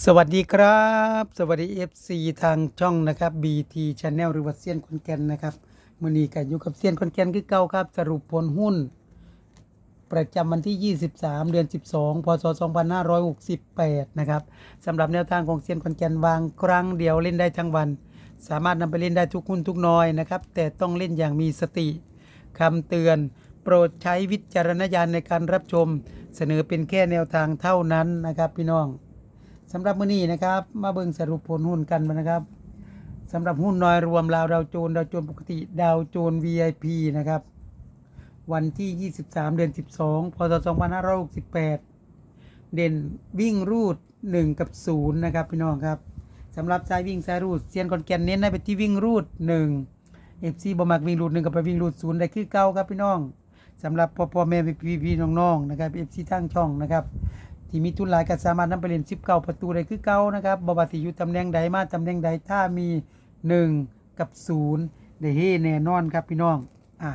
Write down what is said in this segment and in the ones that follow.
สวัสดีครับ สวัสดี FC ทางช่องนะครับ BT Channel หรือว่าเซียนคนแกนนะครับมือนี้กันอยู่กับเซียนคนแกนคือเก่าครับ สรุปผลหุ้น ประจำวันที่ 23 เดือน 12 พศ 2568 นะครับสำหรับแนวทางของเซียนคนแกนวางครั้งเดียวเล่นได้ทั้งวัน สามารถนำไปเล่นได้ทุกหุ้นทุกน้อยนะครับ แต่ต้องเล่นอย่างมีสติคำเตือนโปรดใช้วิจารณญาณในการรับชม เสนอเป็นแค่แนวทางเท่านั้นนะครับพี่น้อง สำหรับมื้อนี้นะครับ มาเบิ่งสรุปผลหุ้นกันนะครับสำหรับหุ้นน้อยรวมลาวดาวโจนดาวโจนปกติดาวโจน VIP นะครับ วันที่ 23 เดือน 12 พศ 2568 เด่นวิ่งรูด 1 กับ 0 นะครับ พี่น้องครับสำหรับสายวิ่งสายรูดเซียนคอนแกนเน้นให้ไปที่วิ่งรูด 1 FC บ่มักวิ่งรูด 1 กับไปวิ่งรูด 0 ได้คือเก่าครับพี่น้องสำหรับพ่อพ่อแม่พี่พี่น้องๆนะครับ FC ทั้งช่องนะครับ ที่มีทุนหลายก็สามารถนำไปเล่น10เก่าประตูได้คือเก่านะครับบ่ว่าสิอยู่ตำแหน่งใดมาตำแหน่งใดถ้ามี 1 กับ 0 ได้เฮแน่นอนครับพี่น้องอะ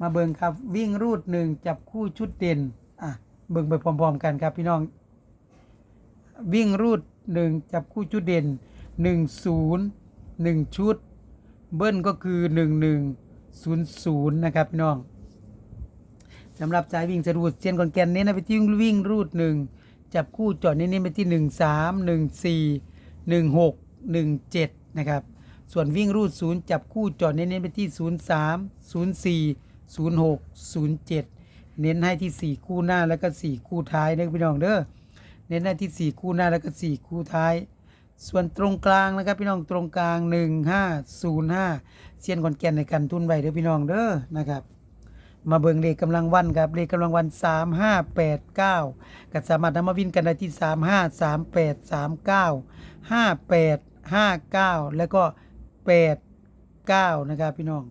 มาเบิ่งครับวิ่งรูด 1 จับคู่ชุดเด่นอะเบิ่งไปพร้อมๆ กันครับพี่น้อง วิ่งรูด 1 จับคู่ชุดเด่น 1 0 1 ชุด เบิ้ลก็คือ 1 1 0 0 นะครับพี่น้อง สำหรับสายวิ่งสายรูดเซียนคอนแกนเน้นไปที่วิ่งรูดหนึ่งจับคู่จอดเน้นๆไปที่หนึ่งสามหนึ่งสี่หนึ่งหกหนึ่งเจ็ดนะครับส่วนวิ่งรูดศูนย์จับคู่จอดเน้นๆไปที่ศูนย์สามศูนย์สี่ศูนย์หกศูนย์เจ็ดเน้นให้ที่สี่คู่หน้าแล้วก็สี่คู่ท้ายนะพี่น้องเด้อเน้นให้ที่สี่คู่หน้าแล้วก็สี่คู่ท้ายส่วนตรงกลางนะครับพี่น้องตรงกลางหนึ่งห้าศูนย์ห้าเซียนคอนแกนในการทุนไว้เด้อพี่น้องเด้อนะครับ มาเบิ่งเลขกำลังวันครับเลขกำลังวัน 3 5 8 9ก็สามารถนำมาวินกันได้ที่ 3 5 3 8 3 9 5 8 5 9 แล้วก็ 8 9 นะครับพี่น้อง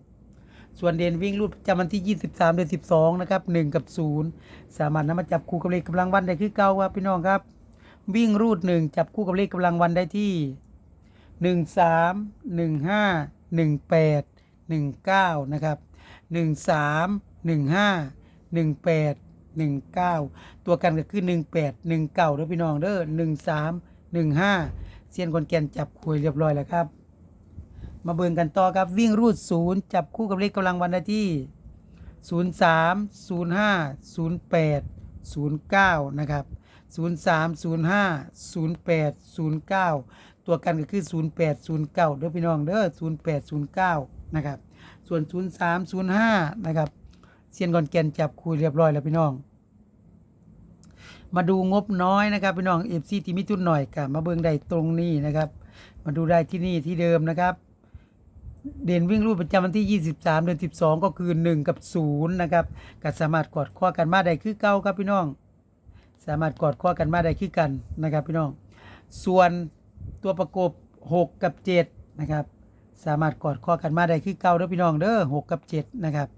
ส่วนเด่นวิ่งรูดประจำวันที่ 23 เดือน 12 นะครับ 1 กับ 0 สามารถนำมาจับคู่กับเลขกำลังวันได้คือเก่าครับพี่น้องครับ วิ่งรูด 1 จับคู่กับเลขกำลังวันได้ที่ 1 3 1 5 1 8 1 9 นะครับหนึ่งสามหนึ่งห้าหนึ่งแปดหนึ่งเก้าตัวกันก็คือหนึ่งแปดหนึ่งเก้าเด้อพี่น้องเด้อหนึ่งสามหนึ่งห้าเซียนคนแกนจับคุยเรียบร้อยแล้วครับ มาเบิ่งกันต่อครับวิ่งรูดศูนย์จับคู่กับเลขกำลังวันได้ที่ศูนย์สามศูนย์ห้าศูนย์แปดศูนย์เก้านะครับศูนย์สามศูนย์ห้าศูนย์แปดศูนย์เก้าตัวกันก็คือศูนย์แปดศูนย์เก้าเด้อพี่น้องเด้อศูนย์แปดศูนย์เก้านะครับ ส่วน 0 3 0 5 นะครับ เซียนก่อนแกนจับคุยเรียบร้อยแล้วพี่น้อง มาดูงบน้อยนะครับพี่น้องเอฟซีที่มิทุนหน่อยกับมาเบิ่งได้ตรงนี้นะครับ มาดูได้ที่นี่ที่เดิมนะครับ เด่นวิ่งรูดประจำวันที่ 23 เดือน 12 ก็คือ 1 กับ 0 นะครับก็สามารถกอดข้อกันมาได้คือเก่าครับพี่น้อง สามารถกอดข้อกันมาได้คือกันนะครับพี่น้อง ส่วนตัวประกบ 6 กับ 7 นะครับสามารถกอดข้อกันมาได้คือเก่าเด้อพี่น้องเด้อ6กับ7นะครับ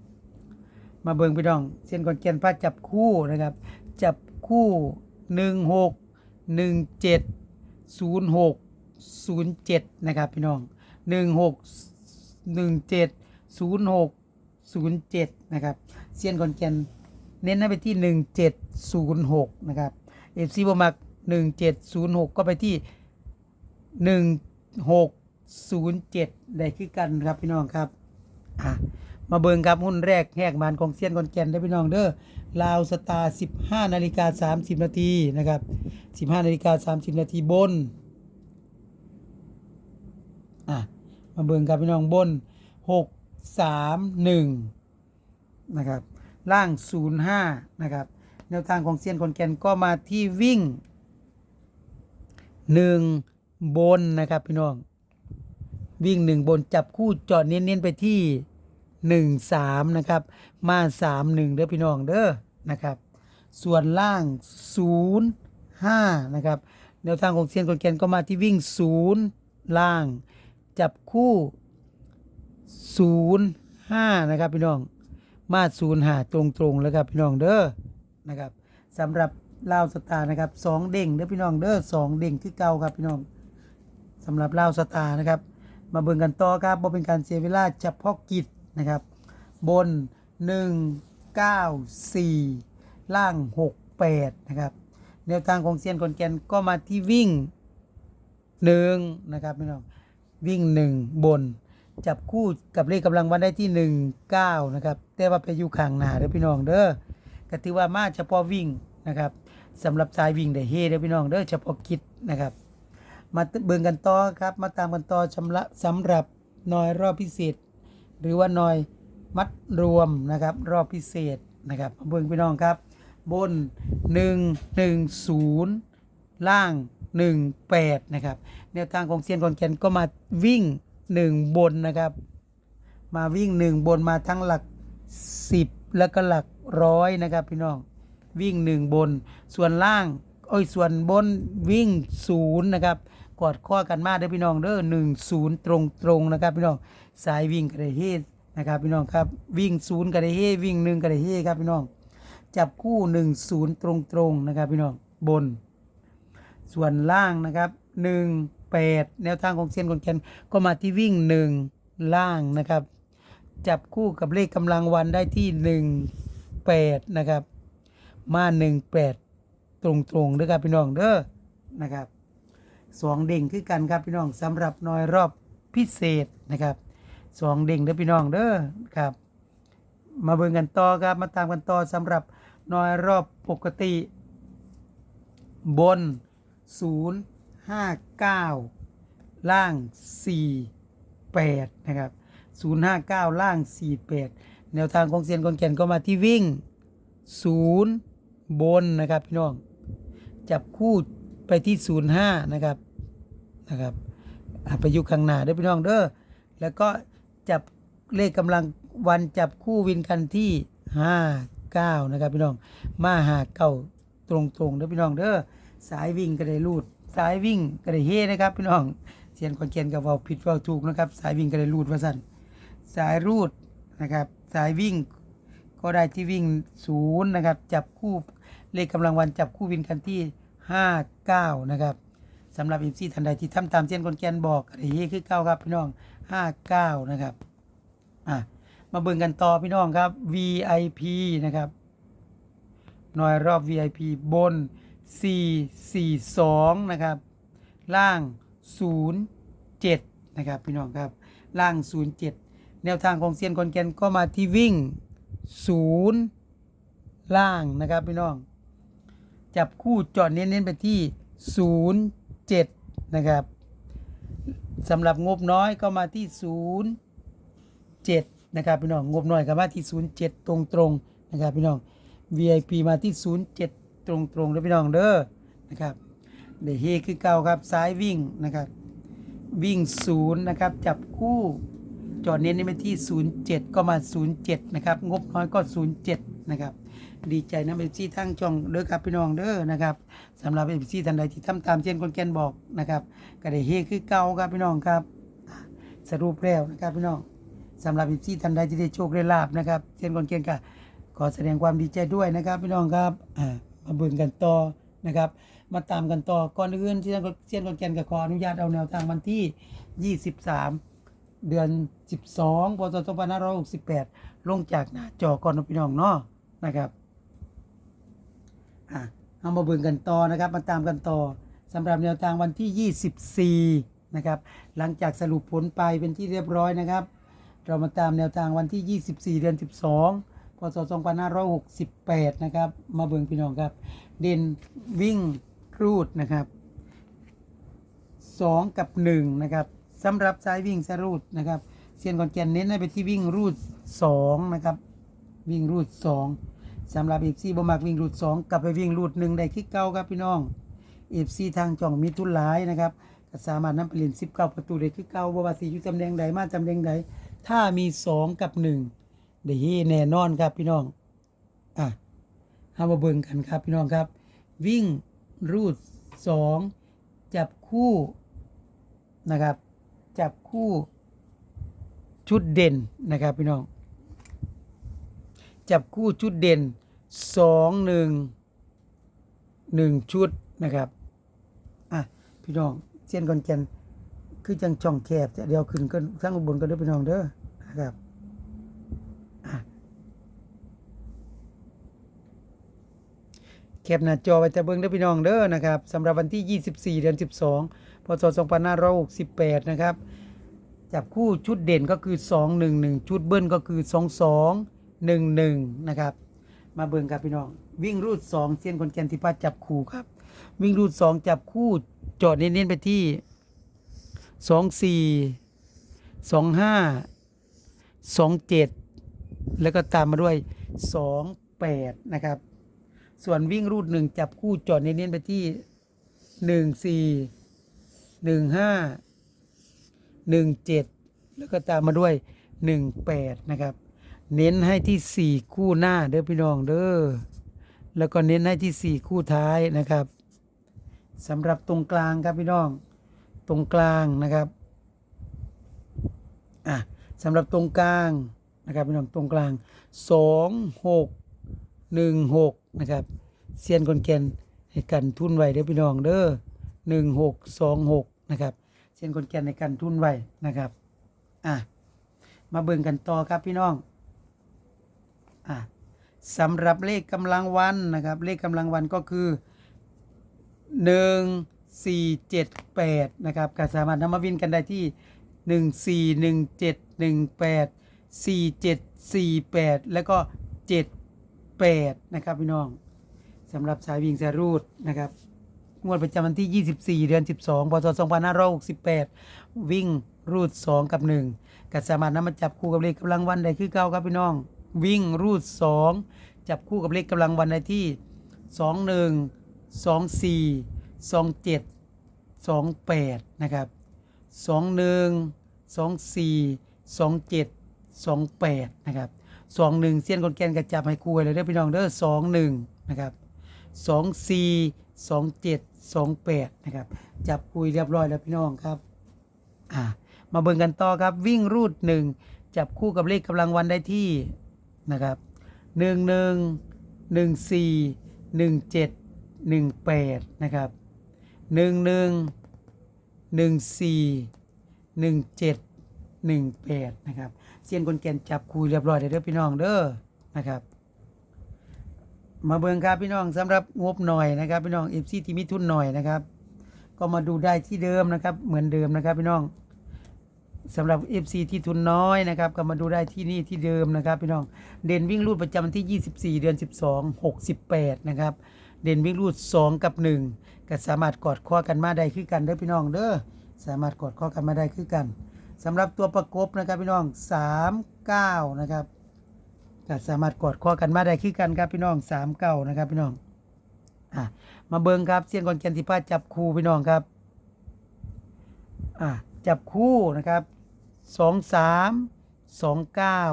มาเบิ่งพี่น้องเส้นก่อนเกียนพาจับคู่นะครับ จับคู่ 1 6 1 7 0 6 0 7 นะครับพี่น้อง 1 6 1 7 0 6 0 7 นะครับเส้นก่อนเกียนเน้นให้ไปที่ 1 7 0 6 นะครับเอฟซีบมัก 1 7 0 6 ก็ไปที่ 1 6 07 ได้คือกันครับพี่น้องครับอะ มาเบิ่งครับหุ้นแรกแหกมานของเซียนคอนแกนได้พี่น้องเด้อลาวสตาร์15นาฬิกา30 นาทีนะครับ 15นาฬิกา30 นาทีบนอะมาเบิ่งครับพี่น้องบน 6 3 1นะครับล่าง 05นะครับแนวทางของเซียนคอนแกนก็มาที่วิ่ง 1 บนนะครับพี่น้อง วิ่งหนึ่งบนจับคู่จอดเน้นๆไปที่ หนึ่งสามนะครับ มาสามหนึ่งเด้อพี่น้องเด้อนะครับ ส่วนล่างศูนย์ห้านะครับ แนวทางของเซียนคนแกนก็มาที่วิ่งศูนย์ล่าง จับคู่ศูนย์ห้านะครับพี่น้อง มาศูนย์หาตรงๆแล้วครับพี่น้องเด้อนะครับสำหรับลาวสตาร์นะครับสองเด้งเด้อพี่น้องเด้อสองเด้งคือเก่าครับพี่น้องสำหรับลาวสตาร์นะครับ มาเบิ่งกันต่อครับบ่เป็นการเสียเวลาเฉพาะกิจ นะครับ บน 1 9 4 ล่าง 6 8 นะครับแนวทางของเซียนคนแกนก็มาที่วิ่งหนึ่งนะครับพี่น้องวิ่งหนึ่งบน จับคู่กับเลขกำลังวันได้ที่หนึ่งเก้านะครับ แต่ว่าไปอยู่ข้างหน้าเด้อพี่น้องเด้อก็ถือว่ามาเฉพาะวิ่งนะครับสำหรับสายวิ่งได้เฮเด้อพี่น้องเด้อเฉพาะกิจนะครับมาเบิ่งกันต่อครับ มาตามกันต่อชำระสำหรับน่อยรอบพิเศษ หรือว่าหน่อยมัดรวมนะครับ รอบพิเศษนะครับเบิ่งพี่น้องครับ บน 1 1 0 ล่าง 1 8 นะครับ แนวทางของเซียนคอนแกนก็มาวิ่ง 1 บนนะครับ มาวิ่ง 1 บนมาทั้งหลัก 10 แล้วก็หลักร้อยนะครับพี่น้องวิ่ง 1 บน ส่วนล่าง โอ้ยส่วนบนวิ่ง 0 นะครับ กอดข้อกันมาเด้อพี่น้องเด้อ1 0ตรงตรงนะครับพี่น้องสายวิ่งกระเฮนะครับพี่น้องครับวิ่ง0กระเฮวิ่ง1กระเฮครับพี่น้องจับคู่1 0ตรงตรงนะครับพี่น้องบน ส่วนล่างนะครับ1 8แนวทางของเซียนคนแกนก็มาที่วิ่ง1ล่างนะครับ จับคู่กับเลขกำลังวันได้ที่1 8นะครับมา1 8ตรงตรงๆเด้อครับพี่น้องเด้อนะครับ สองเด้งคือกันครับพี่น้องสำหรับน้อยรอบพิเศษนะครับสองเด้งเด้อพี่น้องเด้อครับ มาเบิ่งกันต่อครับมาตามกันต่อสำหรับน้อยรอบปกติ บน 0 5 9 ล่าง 4 8 นะครับ 0 5 9 ล่าง 4 8 แนวทางของเซียนกอนแก่นก็มาที่วิ่ง 0 บนนะครับพี่น้อง จับคู่ ไปที่ 0 5 นะครับนะครับอะไปอยู่ข้างหน้าเด้อพี่น้องเด้อแล้วก็จับเลขกำลังวันจับคู่วินกันที่ 5 9 นะครับพี่น้องมาหาเก่าตรงตรงๆเด้อพี่น้องเด้อสายวิ่งก็ได้รูด สายวิ่งก็ได้เฮนะครับพี่น้องเสียนคนเกียนกับเว้าผิดเว้าถูกนะครับ สายวิ่งก็ได้รูดว่าสั่นสายรูดนะครับ สายวิ่งก็ได้ที่วิ่งศูนย์นะครับ จับคู่เลขกำลังวันจับคู่วินกันที่ 5 9 นะครับสำหรับอิมซีทันใดที่ทำตามเส้นคอนแกนบอกก็ได้เฮคือเก้าครับพี่น้อง 59 นะครับอะมาเบิ่งกันต่อพี่น้องครับ VIP นะครับหน่วยรอบ VIP บน 442 นะครับ ล่าง 07 นะครับ พี่น้องครับ ล่าง 07 แนวทางของเซียนคอนแกนก็มาที่วิ่ง 0 ล่างนะครับพี่น้อง จับคู่จอดเน้นๆไปที่ 07 นะครับสำหรับงบน้อยก็มาที่ 07 นะครับพี่น้องงบน้อยก็มาที่ 07 ตรงๆนะครับพี่น้อง VIP มาที่ 07 ตรงๆเด้อพี่น้องเด้อนะครับเดเฮคือเก่าครับซ้ายวิ่งนะครับวิ่งศูนย์นะครับจับคู่จอดเน้นนี่ไปที่ 07 ก็มา 07 นะครับ งบน้อยก็ 07 นะครับ ดีใจนะเอฟซีทั้งช่องเด้อครับพี่น้องเด้อนะครับสำหรับเอฟซีท่านใดที่ทำตามเช่นคนแกนบอกนะครับก็ได้เฮคือเก่าครับพี่น้องครับ สรุปแล้วนะครับพี่น้องสำหรับเอฟซีท่านใดที่ได้โชคได้ลาบนะครับเช่นคนแกนก็ขอแสดงความดีใจด้วยนะครับ พี่น้องครับมาเบิ่งกันต่อนะครับ มาตามกันต่อก่อนอื่นที่เช่นคนแกนก็ขออนุญาตเอาแนวทางวันที่ 23เดือน 12พศ2568 ลงจากหน้าจอก่อนพี่น้องเนาะนะครับ อะเอามาเบิ่งกันต่อนะครับ มาตามกันต่อสำหรับแนวทางวันที่ 24 นะครับ หลังจากสรุปผลไปเป็นที่เรียบร้อยนะครับ เรามาตามแนวทางวันที่ 24 เดือน 12 พศ 2568 นะครับ มาเบิ่งพี่น้องครับ เด่นวิ่งรูดนะครับ 2 กับ 1 นะครับสำหรับสายวิ่งสายรูดนะครับเซียนคอนแกนเน้นให้ไปที่วิ่งรูด 2 นะครับ วิ่งรูด 2 สำหรับเอฟซีบ่มักวิ่งรูด2กลับไปวิ่งรูด1ได้คือเก่าครับพี่น้องเอฟซีทางจ่องมีทุนหลายนะครับก็สามารถนำไปเล่น19ประตูได้คือเก่าบ่ว่าสิอยู่ตำแหน่งใดมาตำแหน่งใดถ้ามี2กับ1ได้เฮแน่นอนครับพี่น้องอะเอามาเบิ่งกันครับพี่น้องครับ วิ่งรูด2จับคู่นะครับ จับคู่ชุดเด่นนะครับพี่น้อง จับคู่ชุดเด่น สองหนึ่งหนึ่งชุดนะครับ อะ พี่น้องเส้นคอนแกนคือจังช่องแคบจะเดียวขึ้นก็ทั้งบนก็ได้พี่น้องเด้อนะครับแคปหน้าจอไว้จะเบิ่งเด้พี่น้องเด้อนะครับสำหรับวันที่ 24 เดือน 12 พศ 2568 นะครับ จับคู่ชุดเด่นก็คือ 211 ชุดเบิ้ลก็คือ 2211 นะครับ มาเบิ่งครับพี่น้อง วิ่งรูด2เส้นคนแกนที่พาจับคู่ครับ วิ่งรูด2จับคู่จอดเน้นๆไปที่24 25 27แล้วก็ตามมาด้วย28นะครับ ส่วนวิ่งรูดหนึ่งจับคู่จอดเน้นๆไปที่หนึ่งสี่หนึ่งห้าหนึ่งเจ็ดแล้วก็ตามมาด้วยหนึ่งแปดนะครับ เน้นให้ที่สี่คู่หน้าเด้อพี่น้องเด้อแล้วก็เน้นให้ที่สี่คู่ท้ายนะครับสำหรับตรงกลางครับพี่น้อง ตรงกลางนะครับอะสำหรับตรงกลางนะครับพี่น้องตรงกลางสองหกหนึ่งหกนะครับเซียนคนแกนให้กันทุนไว้เด้อพี่น้องเด้อหนึ่งหกสองหกนะครับเซียนคนแกนในกันทุนไว้นะครับอะมาเบิ่งกันต่อครับพี่น้อง อะสำหรับเลขกำลังวันนะครับ เลขกำลังวันก็คือหนึ่งสี่เจ็ดแปดนะครับก็สามารถนำมาวินกันได้ที่หนึ่งสี่หนึ่งเจ็ดหนึ่งแปดสี่เจ็ดสี่แปดแล้วก็เจ็ด8นะครับพี่น้องสำหรับสายวิ่งสายรูดนะครับ งวดประจำวันที่ 24 เดือน 12พศ2568 วิ่งรูด 2 กับ 1ก็สามารถนำมาจับคู่กับเลขกำลังวันได้คือเก่าครับพี่น้อง วิ่งรูด 2 จับคู่กับเลขกำลังวันได้ที่ 21 24 27 28 นะครับ 21 24 27 28 นะครับสองหนึ่งเสี้ยนคนแกนกระจับให้คู่เลยเด้อพี่น้องเด้อสองหนึ่งนะครับสองสี่สองเจ็ดสองแปดนะครับ จับคุยเรียบร้อยแล้วพี่น้องครับ อ่า มาเบิ่งกันต่อครับวิ่งรูดหนึ่งจับคู่กับเลขกำลังวันได้ที่ นะครับหนึ่งหนึ่งหนึ่งสี่หนึ่งเจ็ดหนึ่งแปดนะครับหนึ่งหนึ่งหนึ่งสี่หนึ่งเจ็ดหนึ่งแปดนะครับเซียนคนแกนจับคุยเรียบร้อยแล้วเด้อพี่น้องเด้อนะครับ มาเบิ่งครับพี่น้องสำหรับงบหน่อยนะครับ พี่น้องเอฟซีที่มีทุนหน่อยนะครับ ก็มาดูได้ที่เดิมนะครับ เหมือนเดิมนะครับพี่น้อง สำหรับ FC ที่ทุนน้อยนะครับก็มาดูได้ที่นี่ที่เดิมนะครับพี่น้องเด่นวิ่งรูดประจำวันที่ 24 เดือน 12 68 นะครับเด่นวิ่งรูด 2 กับ 1 ก็สามารถกอดข้อกันมาได้คือกันเด้อพี่น้องเด้อสามารถกอดข้อกันมาได้คือกันสำหรับตัวประกบนะครับพี่น้อง 39 นะครับก็สามารถกอดข้อกันมาได้คือกันครับพี่น้องสามเก้านะครับพี่น้องอะมาเบิงครับเสียงกอนแกนสิพาจับคู่พี่น้องครับอะจับคู่นะครับ สองสามสองเก้า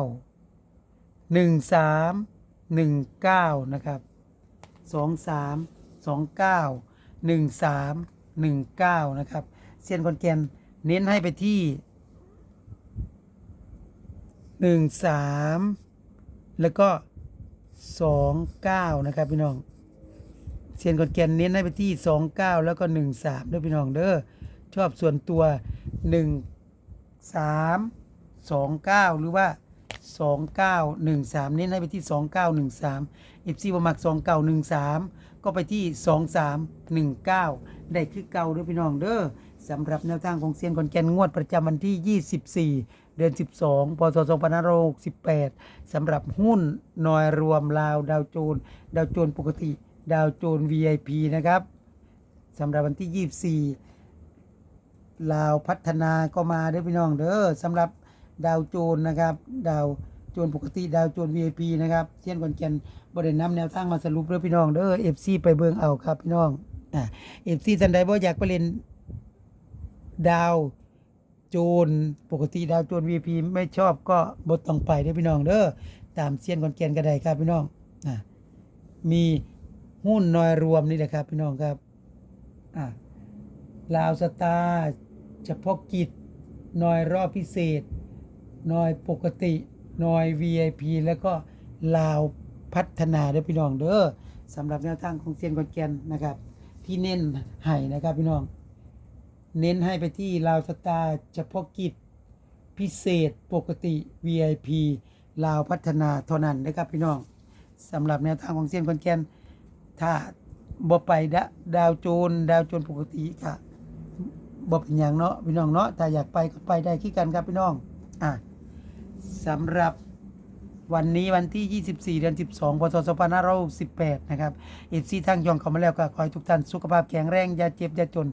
หนึ่งสามหนึ่งเก้านะครับสองสามสองเก้าหนึ่งสามหนึ่งเก้านะครับเซียนคอนแกนเน้นให้ไปที่หนึ่งสามแล้วก็สองเก้านะครับพี่น้องเซียนคอนแกนเน้นให้ไปที่สองเก้าแล้วก็หนึ่งสามด้วยพี่น้องเด้อชอบส่วนตัวหนึ่ง สามสองเก้าหรือว่าสองเก้าหนึ่งสามเน้นให้ไปที่สองเก้าหนึ่งสามเอฟซีบมักสองเก้าหนึ่งสามก็ไปที่สองสามหนึ่งเก้าได้คือเก่าด้วยพี่น้องเด้อสำหรับแนวทางของเซียนคอนแกนงวดประจำวันที่ 24 เดือน 12 พศ 2568 สำหรับหุ้นนอยรวมลาวดาวโจน ดาวโจนปกติ ดาวโจน VIP นะครับสำหรับวันที่ 24 ลาวพัฒนาก็มาเด้อพี่น้องเด้อสำหรับดาวโจนนะครับ ดาวโจนปกติดาวโจน VIP นะครับเซียนคอนแกนบริเนำแนวทางมาสรุปเด้อพี่น้องเด้อ FC ไปเบิ่งเอาครับพี่น้องอ่า FC ท่านใดบ่อยากไปเล่นดาวโจนปกติดาวโจน V.I.P. ไม่ชอบก็บดต้องไปเด้อพี่น้องเด้อตามเซียนคอนแกนก็ได้ครับพี่น้องอะมีหุ้นน้อยรวมนี่แหละครับพี่น้องครับอะลาวสตาร์ เฉพาะกิจน้อยรอบพิเศษน้อยปกติน้อย VIP แล้วก็ลาวพัฒนาเด้อพี่น้องเด้อสำหรับแนวทางของเซียนคอนแกนนะครับ ที่เน้นให้นะครับพี่น้อง เน้นให้ไปที่ลาวสตาร์เฉพาะกิจพิเศษปกติ VIP ลาวพัฒนาเท่านั้นนะครับพี่น้องสำหรับแนวทางของเซียนคอนแกนถ้าบ่ไปดะดาวโจนดาวโจนปกติก็ บ่เป็นหยังเนาะพี่น้องเนาะถ้าอยากไปก็ไปได้คือกันครับพี่น้องอะสำหรับวันนี้วันที่ 24 เดือน 12 พศ 2568 นะครับเอฟซีทางยองเข้ามาแล้วก็ขอให้ทุกท่านสุขภาพแข็งแรงอย่าเจ็บอย่าจน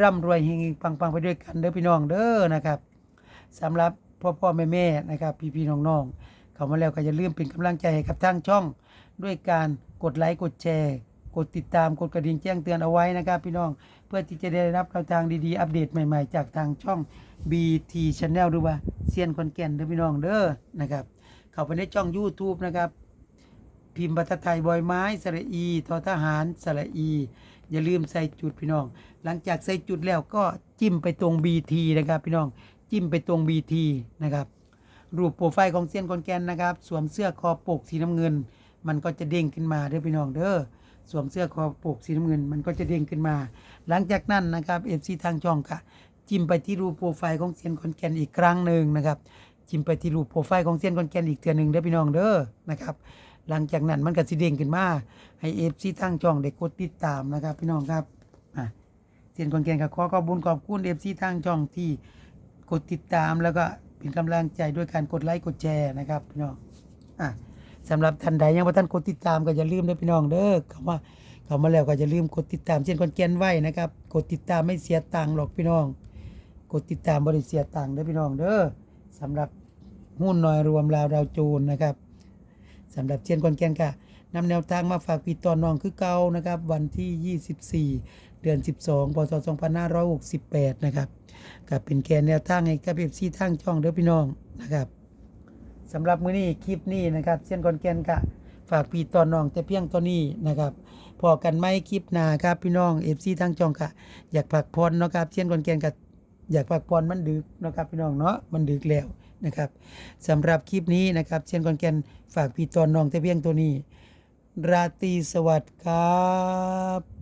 ร่ำรวยเฮงๆปังๆ ไปด้วยกันเด้อพี่น้องเด้อนะครับสำหรับพ่อพ่อแม่แม่นะครับ พี่พี่ๆน้องๆเข้ามาแล้วก็อย่าลืมเป็นกำลังใจให้กับทางช่อง ด้วยการกดไลค์กดแชร์ กดติดตามกดกระดิ่งแจ้งเตือนเอาไว้นะครับ พี่น้อง เพื่อที่จะได้รับแนวทางดีๆ อัปเดตใหม่ๆ จากทางช่อง BT Channel หรือว่าเซียนคอนแก่นเด้อพี่น้องเด้อนะครับ เข้าไปในช่อง YouTube นะครับ พิมพ์ภาษาไทยบอยไม้สระอีทอทหารสระอี อย่าลืมใส่จุดพี่น้อง หลังจากใส่จุดแล้วก็จิ้มไปตรง BT นะครับ พี่น้องจิ้มไปตรง BT นะครับรูปโปรไฟล์ของเซียนคอนแกนนะครับ สวมเสื้อคอปกสีน้ำเงิน มันก็จะเด้งขึ้นมาเด้อพี่น้องเด้อ สวมเสื้อคอปกสีน้ำเงิน มันก็จะเด้งขึ้นมา หลังจากนั้นนะครับเอฟซีทางช่องค่ะจิ้มไปที่รูปโปรไฟล์ของเซียนคอนแกนอีกครั้งหนึ่งนะครับจิ้มไปที่รูปโปรไฟล์ของเซียนคอนแกนอีกเทื่อหนึ่งเด้อพี่น้องเด้อนะครับหลังจากนั้นมันก็สิเด้งขึ้นมาให้เอฟซีทางช่องได้กดติดตามนะครับ พี่น้องครับเซียนคอนแกนก็ขอขอบคุญขอบคุณเอฟซีทางช่องที่กดติดตามแล้วก็เป็นกำลังใจด้วยการกดไลค์กดแชร์นะครับพี่น้องอะ สำหรับท่านใดยังบ่ท่านกดติดตามก็อย่าลืมนะพี่น้องเด้อคำว่าเข้ามาแล้วก็อย่าลืมกดติดตามเช่นคนแกนไว้นะครับ กดติดตามไม่เสียตังค์หรอกพี่น้อง กดติดตามบริเสียตังค์เด้อพี่น้องเด้อสำหรับหุ้นน้อยรวมราวดาวโจนนะครับสำหรับเช่นคนแกนก็นำแนวทางมาฝากพี่ตอนน้องคือเก่านะครับ วันที่ 24 เดือน 12 พศ 2568 นะครับก็เป็นแกนแนวทางให้กับเอฟซีทางช่องเด้อพี่น้องนะครับ สำหรับมื้อนี้คลิปนี้นะครับเส้นคอนแกนกะฝากพี่ตอนน้องแต่เพียงตัวนี้นะครับพอกันไหมคลิปหน้าครับพี่น้องเอฟซีทางช่องกะอยากพักผ่อนเนาะครับเส้นคอนแกนกะอยากพักผ่อนมันดึกเนาะครับพี่น้องเนาะมันดึกแล้วนะครับสำหรับคลิปนี้นะครับเส้นคอนแกนฝากพี่ตอนน้องแต่เพียงตัวนี้ ราตรีสวัสดิ์ครับ